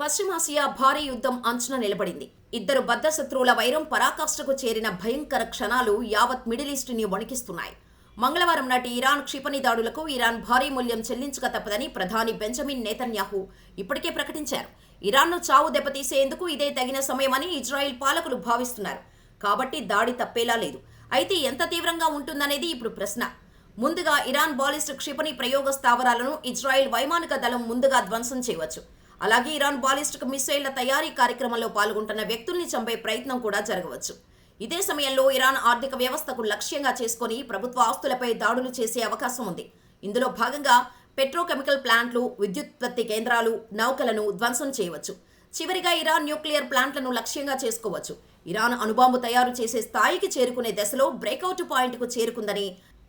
పశ్చిమాసియా భారీ యుద్ధం అంచున నిలబడింది. ఇద్దరు బద్ధశత్రువుల వైరం పరాకాష్ఠకు చేరిన భయంకర క్షణాలు యావత్ మిడిల్ ఈస్ట్ని వణికిస్తున్నాయి. మంగళవారం నాటి ఇరాన్ క్షిపణి దాడులకు ఇరాన్ భారీ మూల్యం చెల్లించక తప్పదని ప్రధాని బెంజమిన్ నేతన్యాహు ఇప్పటికే ప్రకటించారు. ఇరాన్ను చావు దెబ్బతీసేందుకు ఇదే తగిన సమయమని ఇజ్రాయెల్ పాలకులు భావిస్తున్నారు. కాబట్టి దాడి తప్పేలా లేదు. అయితే ఎంత తీవ్రంగా ఉంటుందనేది ఇప్పుడు ప్రశ్న. ముందుగా ఇరాన్ బాలిస్టిక్ క్షిపణి ప్రయోగ స్థావరాలను ఇజ్రాయెల్ వైమానిక దళం ముందుగా ధ్వంసం చేయవచ్చు. అలాగే ఇరాన్ బాలిస్టిక్ మిసైళ్ళ తయారీ కార్యక్రమంలో పాల్గొంటున్న వ్యక్తుల్ని చంపే ప్రయత్నం కూడా జరగవచ్చు. ఇదే సమయంలో ఇరాన్ ఆర్థిక వ్యవస్థకు లక్ష్యంగా చేసుకొని ప్రభుత్వ ఆస్తులపై దాడులు చేసే అవకాశం ఉంది. ఇందులో భాగంగా పెట్రోకెమికల్ ప్లాంట్లు విద్యుత్పత్తి కేంద్రాలు నౌకలను ధ్వంసం చేయవచ్చు. చివరిగా ఇరాన్ న్యూక్లియర్ ప్లాంట్లను లక్ష్యంగా చేసుకోవచ్చు. ఇరాన్ అణుబాంబు తయారు చేసే స్థాయికి చేరుకునే దశలో బ్రేకౌట్ పాయింట్కు చేరుకుందని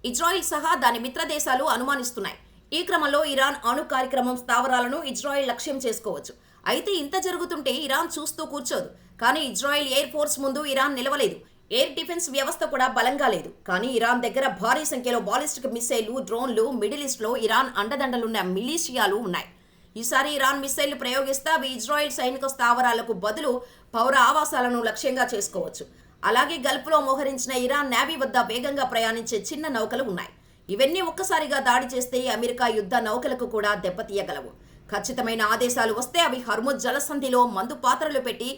ఇజ్రాయిల్ సహా దాని మిత్రదేశాలు అనుమానిస్తున్నాయి. ఈ క్రమంలో ఇరాన్ అణు కార్యక్రమం స్థావరాలను ఇజ్రాయెల్ లక్ష్యం చేసుకోవచ్చు. అయితే ఇంత జరుగుతుంటే ఇరాన్ చూస్తూ కూర్చోదు. కానీ ఇజ్రాయిల్ ఎయిర్ ఫోర్స్ ముందు ఇరాన్ నిలవలేదు. ఎయిర్ డిఫెన్స్ వ్యవస్థ కూడా బలంగా లేదు. కానీ ఇరాన్ దగ్గర భారీ సంఖ్యలో బాలిస్టిక్ మిసైళ్ళు డ్రోన్లు మిడిల్ ఈస్ట్లో ఇరాన్ అండదండలున్న మిలీషియాలు ఉన్నాయి. ఈసారి ఇరాన్ మిసైళ్ళు ప్రయోగిస్తే అవి ఇజ్రాయెల్ సైనిక స్థావరాలకు బదులు పౌర ఆవాసాలను లక్ష్యంగా చేసుకోవచ్చు. అలాగే గల్ఫ్లో మోహరించిన ఇరాన్ నేవీ వద్ద వేగంగా ప్రయాణించే చిన్న నౌకలు ఉన్నాయి. ఇవన్నీ ఒక్కసారిగా దాడి చేస్తే అమెరికా యుద్ధ నౌకలకు కూడా దెబ్బతీయగలవు. ఖచ్చితమైన ఆదేశాలు వస్తే అవి హర్ముద్ జలసంధిలో మందు పాత్రలు పెట్టి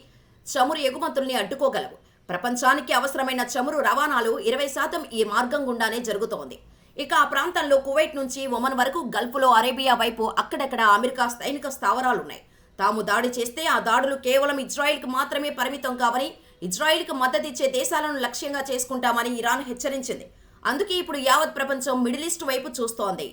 చమురు ఎగుమతుల్ని అడ్డుకోగలవు ప్రపంచానికి అవసరమైన చమురు రవాణాలు ఇరవై శాతం ఈ మార్గం గుండానే జరుగుతోంది. ఇక ఆ ప్రాంతంలో కువైట్ నుంచి ఒమన్ వరకు గల్ఫ్లో అరేబియా వైపు అక్కడక్కడ అమెరికా సైనిక స్థావరాలున్నాయి. తాము దాడి చేస్తే ఆ దాడులు కేవలం ఇజ్రాయిల్కి మాత్రమే పరిమితం కావని ఇజ్రాయిల్కి మద్దతిచ్చే దేశాలను లక్ష్యంగా చేసుకుంటామని ఇరాన్ హెచ్చరించింది. అందుకే ఇప్పుడు యావత్ ప్రపంచం మిడిల్ ఈస్ట్ వైపు చూస్తోంది.